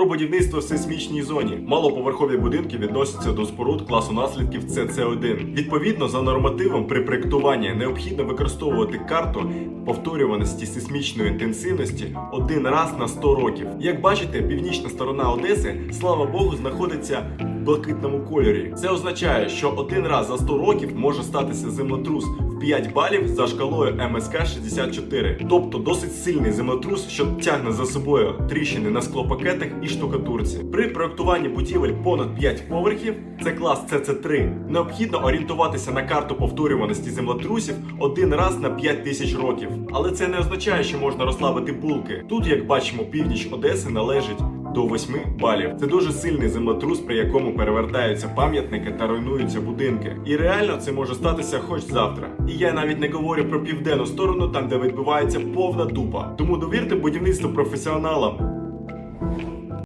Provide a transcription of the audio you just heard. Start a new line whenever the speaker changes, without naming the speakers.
Про будівництво в сейсмічній зоні. Малоповерхові будинки відносяться до споруд класу наслідків ЦЦ1. Відповідно, за нормативом при проєктуванні необхідно використовувати карту повторюваності сейсмічної інтенсивності один раз на 100 років. Як бачите, північна сторона Одеси, слава Богу, знаходиться блакитному кольорі. Це означає, що один раз за 100 років може статися землетрус в 5 балів за шкалою МСК 64. Тобто досить сильний землетрус, що тягне за собою тріщини на склопакетах і штукатурці. При проєктуванні будівель понад 5 поверхів, це клас ЦЦ3, необхідно орієнтуватися на карту повторюваності землетрусів один раз на 5 тисяч років. Але це не означає, що можна розслабити булки. Тут, як бачимо, північ Одеси належить до 8 балів. Це дуже сильний землетрус, при якому перевертаються пам'ятники та руйнуються будинки. І реально це може статися хоч завтра. І я навіть не говорю про південну сторону, там де відбувається повна дупа. Тому довірте будівництво професіоналам.